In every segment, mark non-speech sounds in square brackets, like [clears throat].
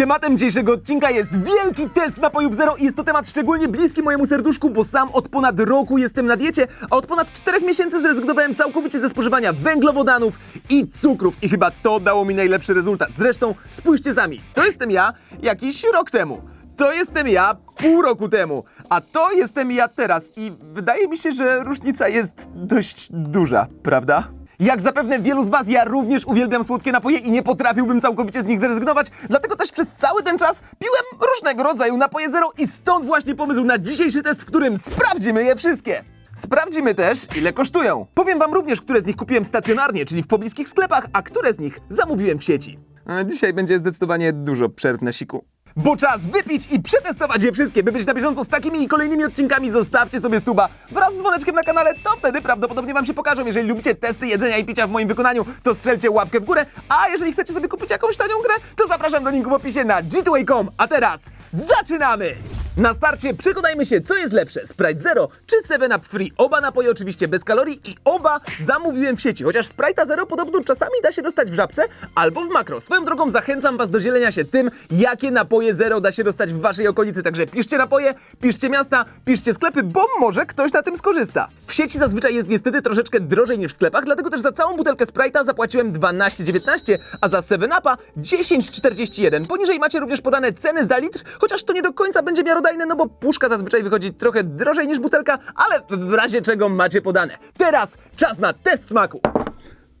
Tematem dzisiejszego odcinka jest wielki test napojów zero i jest to temat szczególnie bliski mojemu serduszku, bo sam od ponad roku jestem na diecie, a od ponad 4 miesięcy zrezygnowałem całkowicie ze spożywania węglowodanów i cukrów i chyba to dało mi najlepszy rezultat. Zresztą spójrzcie sami, to jestem ja jakiś rok temu. To jestem ja pół roku temu, a to jestem ja teraz i wydaje mi się, że różnica jest dość duża, prawda? Jak zapewne wielu z Was, ja również uwielbiam słodkie napoje i nie potrafiłbym całkowicie z nich zrezygnować, dlatego też przez cały ten czas piłem różnego rodzaju napoje zero i stąd właśnie pomysł na dzisiejszy test, w którym sprawdzimy je wszystkie. Sprawdzimy też, ile kosztują. Powiem Wam również, które z nich kupiłem stacjonarnie, czyli w pobliskich sklepach, a które z nich zamówiłem w sieci. A dzisiaj będzie zdecydowanie dużo przerw na siku. Bo czas wypić i przetestować je wszystkie, by być na bieżąco z takimi i kolejnymi odcinkami. Zostawcie sobie suba wraz z dzwoneczkiem na kanale, to wtedy prawdopodobnie Wam się pokażą. Jeżeli lubicie testy jedzenia i picia w moim wykonaniu, to strzelcie łapkę w górę. A jeżeli chcecie sobie kupić jakąś tanią grę, to zapraszam do linku w opisie na g2a.com. A teraz zaczynamy! Na starcie przekonajmy się, co jest lepsze, Sprite Zero czy 7up Free. Oba napoje oczywiście bez kalorii i oba zamówiłem w sieci, chociaż Sprite'a Zero podobno czasami da się dostać w żabce albo w makro. Swoją drogą zachęcam Was do dzielenia się tym, jakie napoje Zero da się dostać w Waszej okolicy. Także piszcie napoje, piszcie miasta, piszcie sklepy, bo może ktoś na tym skorzysta. W sieci zazwyczaj jest niestety troszeczkę drożej niż w sklepach, dlatego też za całą butelkę Sprite'a zapłaciłem 12,19, a za 7upa 10,41. Poniżej macie również podane ceny za litr, chociaż to nie do końca będzie miarodajne, no bo puszka zazwyczaj wychodzi trochę drożej niż butelka, ale w razie czego macie podane. Teraz czas na test smaku.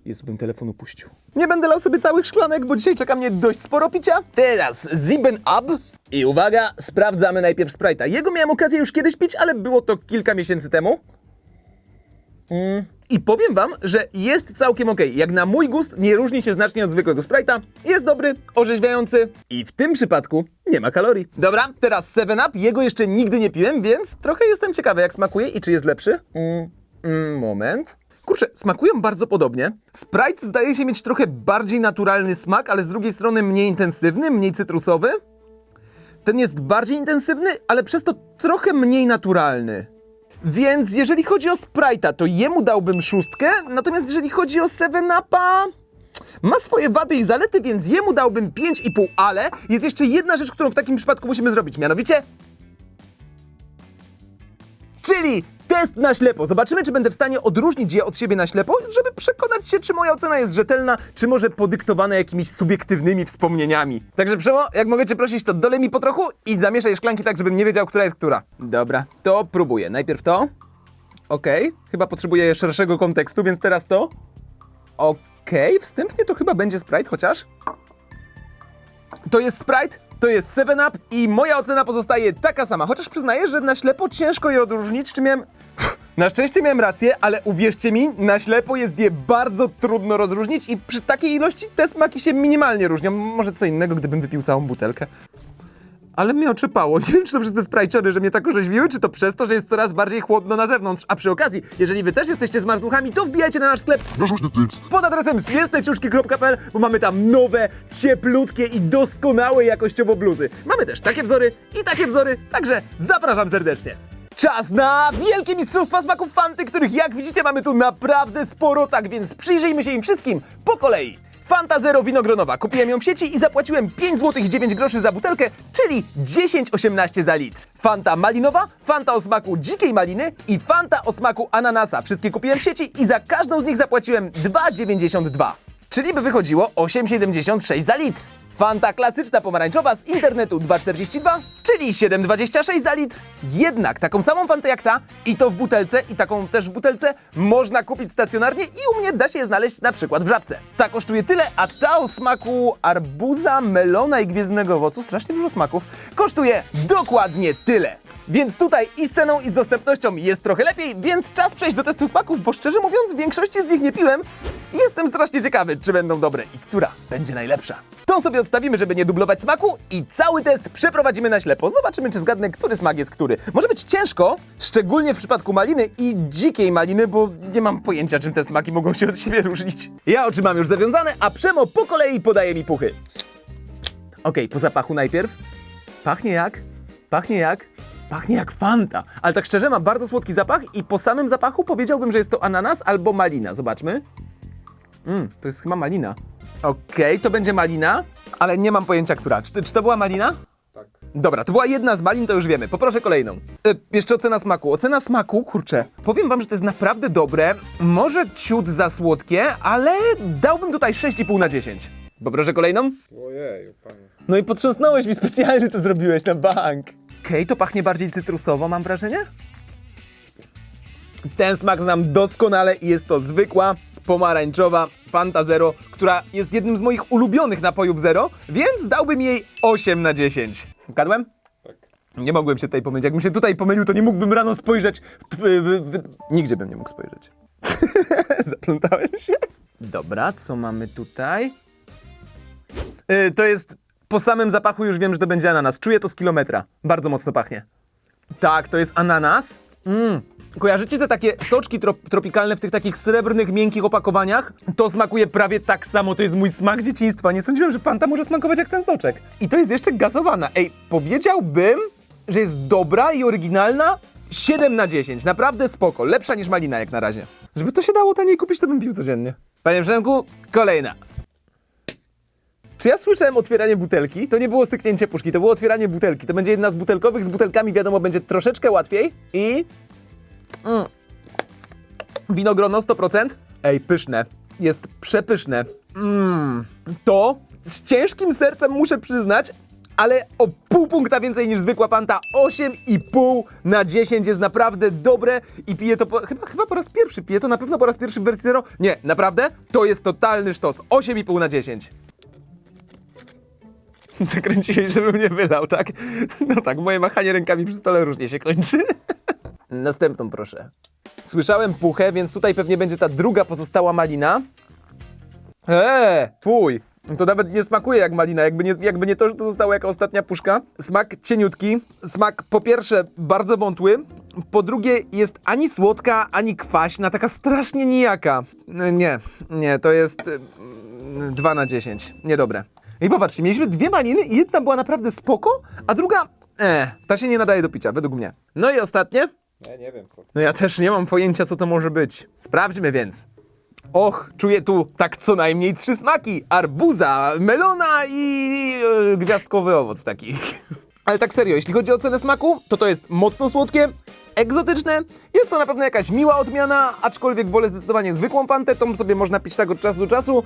Jezu, bym telefon upuścił. Nie będę lał sobie całych szklanek, bo dzisiaj czeka mnie dość sporo picia. Teraz Ziben Up. I uwaga, sprawdzamy najpierw Sprite'a. Jego miałem okazję już kiedyś pić, ale było to kilka miesięcy temu. Mm. I powiem wam, że jest całkiem ok. Jak na mój gust nie różni się znacznie od zwykłego Sprite'a. Jest dobry, orzeźwiający i w tym przypadku nie ma kalorii. Dobra, teraz 7up. Jego jeszcze nigdy nie piłem, więc trochę jestem ciekawy jak smakuje i czy jest lepszy. Mm, mm, moment. Kurczę, smakują bardzo podobnie. Sprite zdaje się mieć trochę bardziej naturalny smak, ale z drugiej strony mniej intensywny, mniej cytrusowy. Ten jest bardziej intensywny, ale przez to trochę mniej naturalny. Więc jeżeli chodzi o Sprite'a, to jemu dałbym szóstkę, natomiast jeżeli chodzi o 7-Upa... Ma swoje wady i zalety, więc jemu dałbym 5,5, ale jest jeszcze jedna rzecz, którą w takim przypadku musimy zrobić, mianowicie... Czyli test na ślepo. Zobaczymy, czy będę w stanie odróżnić je od siebie na ślepo, żeby przekonać się, czy moja ocena jest rzetelna, czy może podyktowana jakimiś subiektywnymi wspomnieniami. Także Przemo, jak mogę cię prosić, to dolej mi po trochu i zamieszaj szklanki tak, żebym nie wiedział, która jest która. Dobra, to próbuję. Najpierw to. Okej, chyba potrzebuję szerszego kontekstu, więc teraz to. Okej, wstępnie to chyba będzie Sprite, chociaż... To jest Sprite, to jest 7up i moja ocena pozostaje taka sama. Chociaż przyznaję, że na ślepo ciężko je odróżnić, czy miałem... [laughs] Na szczęście miałem rację, ale uwierzcie mi, na ślepo jest je bardzo trudno rozróżnić i przy takiej ilości te smaki się minimalnie różnią. Może co innego, gdybym wypił całą butelkę. Ale mnie oczepało. [laughs] Nie wiem, czy to przez te sprajciory, że mnie tak orzeźwiły, czy to przez to, że jest coraz bardziej chłodno na zewnątrz. A przy okazji, jeżeli wy też jesteście zmarzluchami, to wbijajcie na nasz sklep pod adresem smiesneciuszki.pl, bo mamy tam nowe, cieplutkie i doskonałe jakościowo bluzy. Mamy też takie wzory i takie wzory, także zapraszam serdecznie. Czas na wielkie mistrzostwa smaków Fanty, których jak widzicie mamy tu naprawdę sporo, tak więc przyjrzyjmy się im wszystkim po kolei. Fanta Zero winogronowa. Kupiłem ją w sieci i zapłaciłem 5 zł 9 groszy za butelkę, czyli 10,18 za litr. Fanta malinowa, Fanta o smaku dzikiej maliny i Fanta o smaku ananasa. Wszystkie kupiłem w sieci i za każdą z nich zapłaciłem 2,92. Czyli by wychodziło 8,76 za litr. Fanta klasyczna pomarańczowa z internetu 2,42, czyli 7,26 za litr. Jednak taką samą fantę jak ta, i to w butelce, i taką też w butelce, można kupić stacjonarnie i u mnie da się je znaleźć na przykład w żabce. Ta kosztuje tyle, a ta o smaku arbuza, melona i gwiezdnego owocu, strasznie dużo smaków, kosztuje dokładnie tyle. Więc tutaj i z ceną, i z dostępnością jest trochę lepiej, więc czas przejść do testu smaków, bo szczerze mówiąc, większości z nich nie piłem i jestem strasznie ciekawy, czy będą dobre i która będzie najlepsza. Tą sobie odstawimy, żeby nie dublować smaku i cały test przeprowadzimy na ślepo. Zobaczymy, czy zgadnę, który smak jest który. Może być ciężko, szczególnie w przypadku maliny i dzikiej maliny, bo nie mam pojęcia, czym te smaki mogą się od siebie różnić. Ja oczy mam już zawiązane, a Przemo po kolei podaje mi puchy. Okej, po zapachu najpierw. Pachnie jak? Pachnie jak? Pachnie jak Fanta. Ale tak szczerze, ma bardzo słodki zapach i po samym zapachu powiedziałbym, że jest to ananas albo malina. Zobaczmy. Mmm, to jest chyba malina. Okej, to będzie malina, ale nie mam pojęcia, która. Czy, czy to była malina? Tak. Dobra, to była jedna z malin, to już wiemy. Poproszę kolejną. E, jeszcze ocena smaku. Ocena smaku, kurczę, powiem wam, że to jest naprawdę dobre. Może ciut za słodkie, ale dałbym tutaj 6,5 na 10. Poproszę kolejną. Ojeju, panie. No i potrząsnąłeś mi specjalnie to zrobiłeś na bank. Okej, to pachnie bardziej cytrusowo, mam wrażenie? Ten smak znam doskonale i jest to zwykła, pomarańczowa Fanta Zero, która jest jednym z moich ulubionych napojów Zero, więc dałbym jej 8 na 10. Zgadłem? Tak. Nie mogłem się tutaj pomylić. Jakbym się tutaj pomylił, to nie mógłbym rano spojrzeć. W, w, w. Nigdzie bym nie mógł spojrzeć. [laughs] Zaplątałem się. Dobra, co mamy tutaj? Y, to jest. Po samym zapachu już wiem, że to będzie ananas. Czuję to z kilometra. Bardzo mocno pachnie. Tak, to jest ananas. Mm. Kojarzycie te takie soczki trop tropikalne w tych takich srebrnych, miękkich opakowaniach? To smakuje prawie tak samo, to jest mój smak dzieciństwa. Nie sądziłem, że Fanta może smakować jak ten soczek. I to jest jeszcze gazowana. Ej, powiedziałbym, że jest dobra i oryginalna. 7 na 10, naprawdę spoko. Lepsza niż malina jak na razie. Żeby to się dało taniej kupić, to bym pił codziennie. Panie Przemku, kolejna. Czy ja słyszałem otwieranie butelki? To nie było syknięcie puszki, to było otwieranie butelki. To będzie jedna z butelkowych, z butelkami wiadomo będzie troszeczkę łatwiej i... Mm. Winogrono 100%. Ej, pyszne. Jest przepyszne. Mm. To z ciężkim sercem muszę przyznać, ale o pół punkta więcej niż zwykła Fanta. 8,5 na 10 jest naprawdę dobre i piję to po, chyba, chyba po raz pierwszy. Piję to na pewno po raz pierwszy w wersji zero. Nie, naprawdę, to jest totalny sztos. 8,5 na 10. [laughs] Zakręciłeś, żebym nie wylał, tak? No tak, moje machanie rękami przy stole różnie się kończy. [laughs] Następną proszę. Słyszałem puchę, więc tutaj pewnie będzie ta druga pozostała malina. Eee, twój. To nawet nie smakuje jak malina, jakby nie, jakby nie to, że to została jako ostatnia puszka. Smak cieniutki. Smak po pierwsze bardzo wątły, po drugie jest ani słodka, ani kwaśna, taka strasznie nijaka. Nie, nie, to jest 2 na 10. Niedobre. I popatrzcie, mieliśmy dwie maliny i jedna była naprawdę spoko, a druga... E, ta się nie nadaje do picia, według mnie. No i ostatnie? Ja nie wiem co. No ja też nie mam pojęcia, co to może być. Sprawdźmy więc. Och, czuję tu tak co najmniej trzy smaki. Arbuza, melona i e, gwiazdkowy owoc taki. [laughs] Ale tak serio, jeśli chodzi o cenę smaku, to to jest mocno słodkie, egzotyczne. Jest to na pewno jakaś miła odmiana, aczkolwiek wolę zdecydowanie zwykłą fantę, tą sobie można pić tak od czasu do czasu.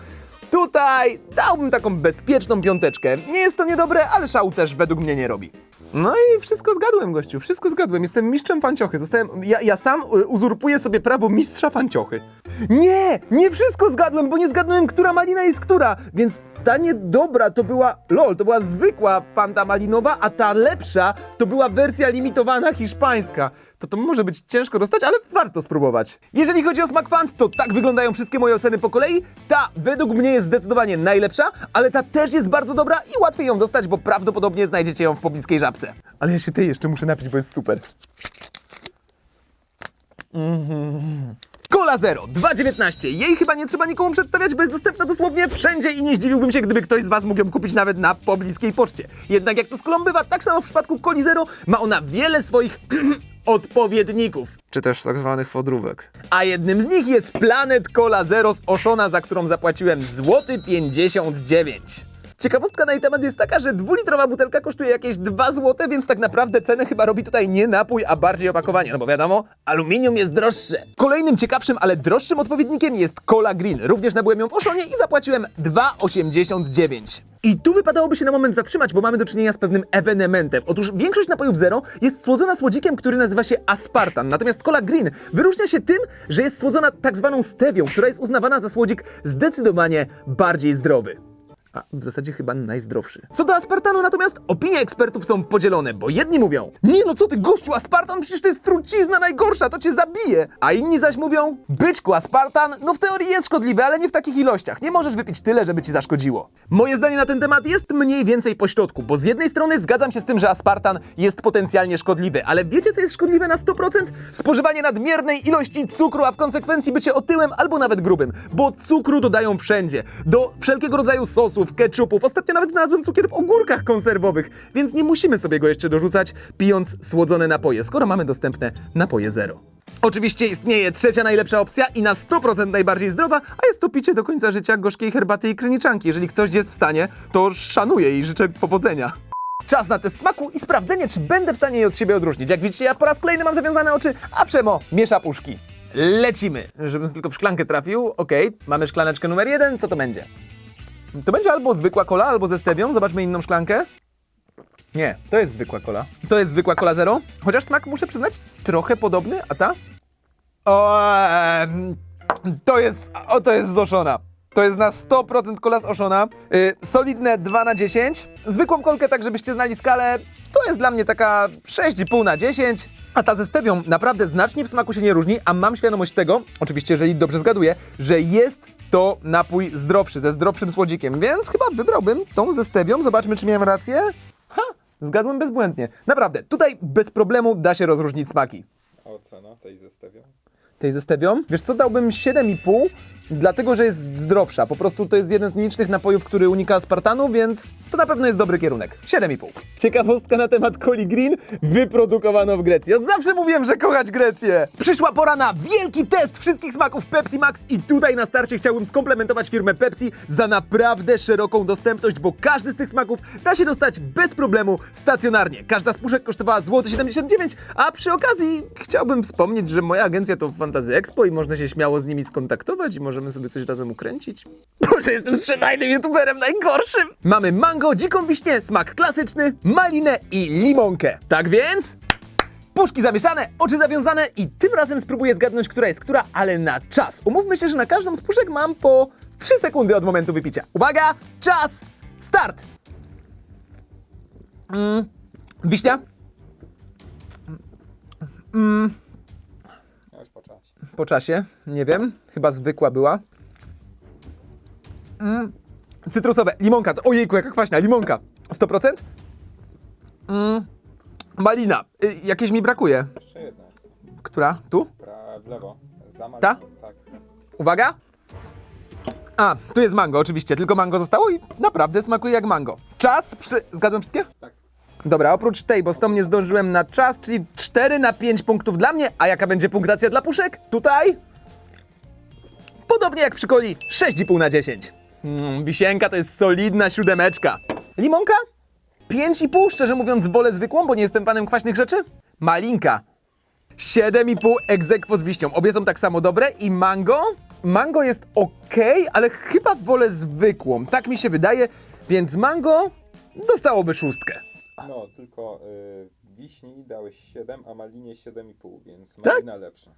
Tutaj dałbym taką bezpieczną piąteczkę. Nie jest to niedobre, ale szału też według mnie nie robi. No i wszystko zgadłem, gościu, wszystko zgadłem. Jestem mistrzem fanciochy. Zostałem, ja, ja sam y, uzurpuję sobie prawo mistrza fanciochy. Nie, nie wszystko zgadłem, bo nie zgadłem, która malina jest która. Więc ta niedobra to była, lol, to była zwykła fanta malinowa, a ta lepsza to była wersja limitowana hiszpańska. To to może być ciężko dostać, ale warto spróbować. Jeżeli chodzi o smak fant, to tak wyglądają wszystkie moje oceny po kolei. Ta według mnie jest zdecydowanie najlepsza, ale ta też jest bardzo dobra i łatwiej ją dostać, bo prawdopodobnie znajdziecie ją w pobliskiej żabce. Ale ja się tej jeszcze muszę napić, bo jest super. Cola Zero 2,19. Jej chyba nie trzeba nikomu przedstawiać, bo jest dostępna dosłownie wszędzie i nie zdziwiłbym się, gdyby ktoś z Was mógł ją kupić nawet na pobliskiej poczcie. Jednak jak to z kolą bywa, tak samo w przypadku Coli Zero ma ona wiele swoich [clears throat] odpowiedników. Czy też tak zwanych wodrówek. A jednym z nich jest Planet Cola Zero z Oszona, za którą zapłaciłem złoty 59. Ciekawostka na jej temat jest taka, że dwulitrowa butelka kosztuje jakieś 2 zł, więc tak naprawdę cenę chyba robi tutaj nie napój, a bardziej opakowanie, no bo wiadomo, aluminium jest droższe. Kolejnym ciekawszym, ale droższym odpowiednikiem jest Cola Green. Również nabyłem ją w Oszonie i zapłaciłem 2,89. I tu wypadałoby się na moment zatrzymać, bo mamy do czynienia z pewnym ewenementem. Otóż większość napojów zero jest słodzona słodzikiem, który nazywa się aspartan. Natomiast Cola Green wyróżnia się tym, że jest słodzona tak zwaną stewią, która jest uznawana za słodzik zdecydowanie bardziej zdrowy. A w zasadzie chyba najzdrowszy. Co do aspartanu natomiast opinie ekspertów są podzielone, bo jedni mówią Nie no co ty gościu, aspartan przecież to jest trucizna najgorsza, to cię zabije. A inni zaś mówią Byczku, aspartan no w teorii jest szkodliwy, ale nie w takich ilościach. Nie możesz wypić tyle, żeby ci zaszkodziło. Moje zdanie na ten temat jest mniej więcej pośrodku, bo z jednej strony zgadzam się z tym, że aspartan jest potencjalnie szkodliwy, ale wiecie co jest szkodliwe na 100%? Spożywanie nadmiernej ilości cukru, a w konsekwencji bycie otyłym albo nawet grubym, bo cukru dodają wszędzie. Do wszelkiego rodzaju sosów, sosów, ketchupów. Ostatnio nawet znalazłem cukier w ogórkach konserwowych, więc nie musimy sobie go jeszcze dorzucać, pijąc słodzone napoje, skoro mamy dostępne napoje zero. Oczywiście istnieje trzecia najlepsza opcja i na 100% najbardziej zdrowa, a jest to picie do końca życia gorzkiej herbaty i kryniczanki. Jeżeli ktoś jest w stanie, to szanuję i życzę powodzenia. Czas na test smaku i sprawdzenie, czy będę w stanie je od siebie odróżnić. Jak widzicie, ja po raz kolejny mam zawiązane oczy, a Przemo miesza puszki. Lecimy, żebym tylko w szklankę trafił. Okej, mamy szklaneczkę numer jeden, co to będzie? To będzie albo zwykła kola, albo ze stewią. Zobaczmy inną szklankę. Nie, to jest zwykła kola. To jest zwykła kola zero. Chociaż smak, muszę przyznać, trochę podobny, a ta? O, to jest, o, to jest z Oszona. To jest na 100% kola z Oszona. Y, solidne 2 na 10. Zwykłą kolkę, tak żebyście znali skalę, to jest dla mnie taka 6,5 na 10. A ta ze stewią naprawdę znacznie w smaku się nie różni, a mam świadomość tego, oczywiście jeżeli dobrze zgaduję, że jest to napój zdrowszy, ze zdrowszym słodzikiem, więc chyba wybrałbym tą ze stewią. Zobaczmy, czy miałem rację. Ha, zgadłem bezbłędnie. Naprawdę, tutaj bez problemu da się rozróżnić smaki A ocena tej zestawią? tej ze stewią. Wiesz co, dałbym 7,5, dlatego że jest zdrowsza. Po prostu to jest jeden z nielicznych napojów, który unika aspartanu, więc to na pewno jest dobry kierunek. 7,5. Ciekawostka na temat Coli Green wyprodukowano w Grecji. Od zawsze mówiłem, że kochać Grecję. Przyszła pora na wielki test wszystkich smaków Pepsi Max i tutaj na starcie chciałbym skomplementować firmę Pepsi za naprawdę szeroką dostępność, bo każdy z tych smaków da się dostać bez problemu stacjonarnie. Każda z puszek kosztowała złoty 79, a przy okazji chciałbym wspomnieć, że moja agencja to Fantasy Expo i można się śmiało z nimi skontaktować i możemy sobie coś razem ukręcić. Boże, jestem sprzedajnym youtuberem najgorszym! Mamy mango, dziką wiśnię, smak klasyczny, malinę i limonkę. Tak więc... Puszki zamieszane, oczy zawiązane i tym razem spróbuję zgadnąć, która jest która, ale na czas. Umówmy się, że na każdą z puszek mam po 3 sekundy od momentu wypicia. Uwaga, czas, start! Mm, wiśnia? Po czasie. Po czasie, nie wiem, chyba zwykła była. Mm. Cytrusowe, limonka, ojejku, jaka kwaśna, limonka. 100%? Mm. Malina, y, jakieś mi brakuje. Jeszcze jedna jest. Która? Tu? Pra w lewo. Za maliną. Ta? Tak. Uwaga! A, tu jest mango, oczywiście, tylko mango zostało i naprawdę smakuje jak mango. Czas przy... Zgadłem wszystkie? Tak. Dobra, oprócz tej, bo z tą nie zdążyłem na czas, czyli 4 na 5 punktów dla mnie. A jaka będzie punktacja dla puszek? Tutaj? Podobnie jak przy coli, 6,5 na 10. Mm, wisienka to jest solidna siódemeczka. Limonka? 5,5, szczerze mówiąc wolę zwykłą, bo nie jestem panem kwaśnych rzeczy. Malinka. 7,5 egzekwo z wiśnią. Obie są tak samo dobre i mango? Mango jest ok, ale chyba wolę zwykłą. Tak mi się wydaje, więc mango dostałoby szóstkę. No, tylko y, wiśni dałeś 7, a malinie 7,5, więc Tak? malina lepsza.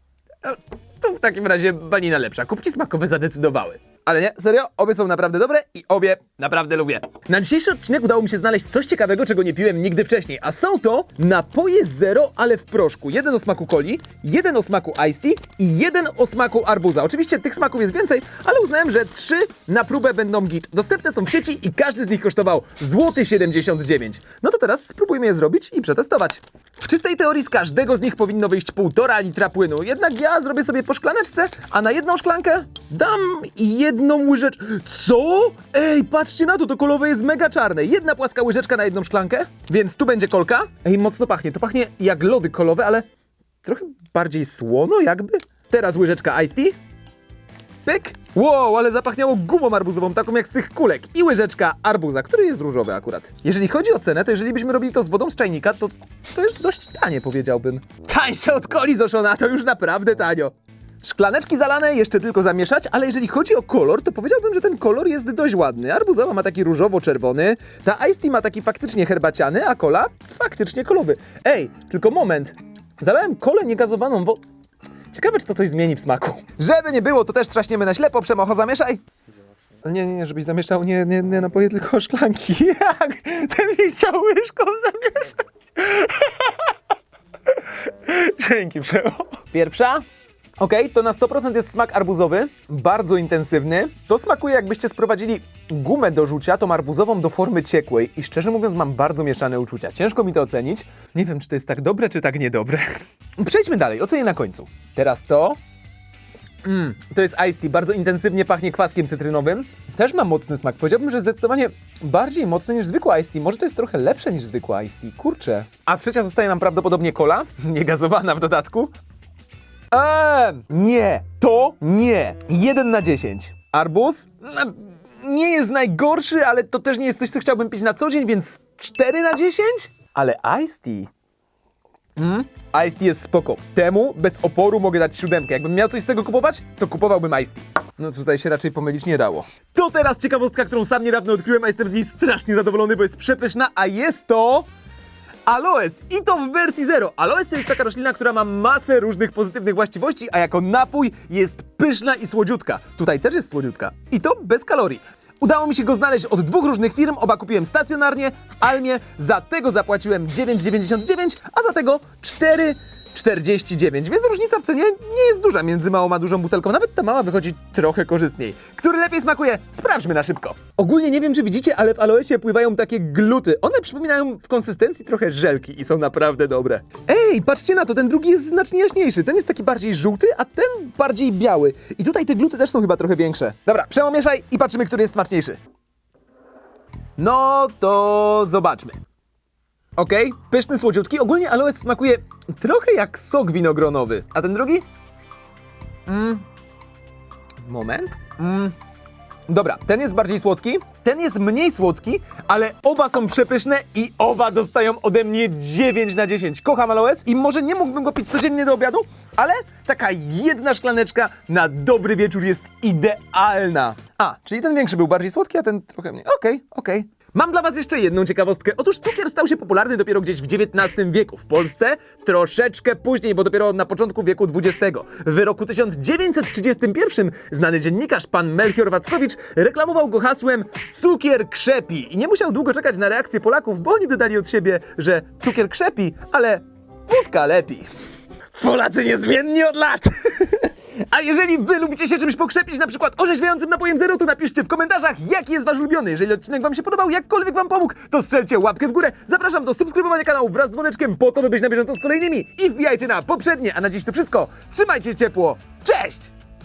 To w takim razie balina lepsza. Kubki smakowe zadecydowały. Ale nie, serio, obie są naprawdę dobre i obie naprawdę lubię. Na dzisiejszy odcinek udało mi się znaleźć coś ciekawego, czego nie piłem nigdy wcześniej, a są to napoje zero, ale w proszku. Jeden o smaku coli, jeden o smaku iced tea i jeden o smaku arbuza. Oczywiście tych smaków jest więcej, ale uznałem, że trzy na próbę będą git. Dostępne są w sieci i każdy z nich kosztował złoty 79. No to teraz spróbujmy je zrobić i przetestować. W czystej teorii z każdego z nich powinno wyjść półtora litra płynu, jednak ja zrobię sobie po szklaneczce, a na jedną szklankę dam jedną łyżeczkę. Co? Ej, patrzcie na to, to kolowe jest mega czarne. Jedna płaska łyżeczka na jedną szklankę, więc tu będzie kolka. Ej, mocno pachnie. To pachnie jak lody kolowe, ale trochę bardziej słono jakby. Teraz łyżeczka iced tea. Pyk. Wow, ale zapachniało gumą arbuzową, taką jak z tych kulek. I łyżeczka arbuza, który jest różowy akurat. Jeżeli chodzi o cenę, to jeżeli byśmy robili to z wodą z czajnika, to to jest dość tanie, powiedziałbym. Tańsze od coli zoszona, to już naprawdę tanio. Szklaneczki zalane jeszcze tylko zamieszać, ale jeżeli chodzi o kolor, to powiedziałbym, że ten kolor jest dość ładny. Arbuzowa ma taki różowo-czerwony, ta iced tea ma taki faktycznie herbaciany, a kola faktycznie kolowy. Ej, tylko moment. Zalałem kolę niegazowaną wodą. Ciekawe, czy to coś zmieni w smaku. Żeby nie było, to też trzaśniemy na ślepo, przemocho zamieszaj. Nie, nie, nie, żebyś zamieszał nie, nie, nie napoje, tylko szklanki. [laughs] Jak? Ten mi chciał łyżką zamieszać. [laughs] Dzięki, Przemo. Pierwsza. Okej, to na 100% jest smak arbuzowy, bardzo intensywny. To smakuje jakbyście sprowadzili gumę do rzucia, tą arbuzową do formy ciekłej i szczerze mówiąc mam bardzo mieszane uczucia. Ciężko mi to ocenić. Nie wiem, czy to jest tak dobre, czy tak niedobre. [laughs] Przejdźmy dalej, ocenię na końcu. Teraz to. Mm, to jest iced tea, bardzo intensywnie pachnie kwaskiem cytrynowym. Też ma mocny smak. Powiedziałbym, że zdecydowanie bardziej mocny niż zwykły iced tea. Może to jest trochę lepsze niż zwykły iced tea. Kurczę. A trzecia zostaje nam prawdopodobnie cola, [laughs] niegazowana w dodatku. Eee, nie, to nie. 1 na 10. Arbuz? No, nie jest najgorszy, ale to też nie jest coś, co chciałbym pić na co dzień, więc 4 na 10? Ale iced tea... Mm, iced tea jest spoko. Temu bez oporu mogę dać siódemkę. Jakbym miał coś z tego kupować, to kupowałbym iced tea. No tutaj się raczej pomylić nie dało. To teraz ciekawostka, którą sam niedawno odkryłem, a jestem z niej strasznie zadowolony, bo jest przepyszna, a jest to... Aloes i to w wersji zero. Aloes to jest taka roślina, która ma masę różnych pozytywnych właściwości, a jako napój jest pyszna i słodziutka. Tutaj też jest słodziutka. I to bez kalorii. Udało mi się go znaleźć od dwóch różnych firm, oba kupiłem stacjonarnie w Almie. Za tego zapłaciłem 9,99, a za tego 4,49, więc różnica w cenie nie jest duża między małą a dużą butelką. Nawet ta mała wychodzi trochę korzystniej. Który lepiej smakuje? Sprawdźmy na szybko. Ogólnie nie wiem, czy widzicie, ale w aloesie pływają takie gluty. One przypominają w konsystencji trochę żelki i są naprawdę dobre. Ej, patrzcie na to, ten drugi jest znacznie jaśniejszy. Ten jest taki bardziej żółty, a ten bardziej biały. I tutaj te gluty też są chyba trochę większe. Dobra, przełomieszaj i patrzymy, który jest smaczniejszy. No to zobaczmy. Okej, pyszny, słodziutki. Ogólnie aloes smakuje trochę jak sok winogronowy. A ten drugi? Mm. Moment. Mm. Dobra, ten jest bardziej słodki, ten jest mniej słodki, ale oba są przepyszne i oba dostają ode mnie 9 na 10. Kocham aloes i może nie mógłbym go pić codziennie do obiadu, ale taka jedna szklaneczka na dobry wieczór jest idealna. A, czyli ten większy był bardziej słodki, a ten trochę mniej. Okej, okej. Mam dla Was jeszcze jedną ciekawostkę. Otóż cukier stał się popularny dopiero gdzieś w XIX wieku. W Polsce troszeczkę później, bo dopiero na początku wieku XX. W roku 1931 znany dziennikarz pan Melchior Wackowicz reklamował go hasłem cukier krzepi i nie musiał długo czekać na reakcję Polaków, bo oni dodali od siebie, że cukier krzepi, ale wódka lepi. Polacy niezmienni od lat! [laughs] A jeżeli wy lubicie się czymś pokrzepić, na przykład orzeźwiającym napojem zero, to napiszcie w komentarzach, jaki jest wasz ulubiony. Jeżeli odcinek wam się podobał, jakkolwiek wam pomógł, to strzelcie łapkę w górę. Zapraszam do subskrybowania kanału wraz z dzwoneczkiem po to, by być na bieżąco z kolejnymi. I wbijajcie na poprzednie, a na dziś to wszystko. Trzymajcie się ciepło. Cześć!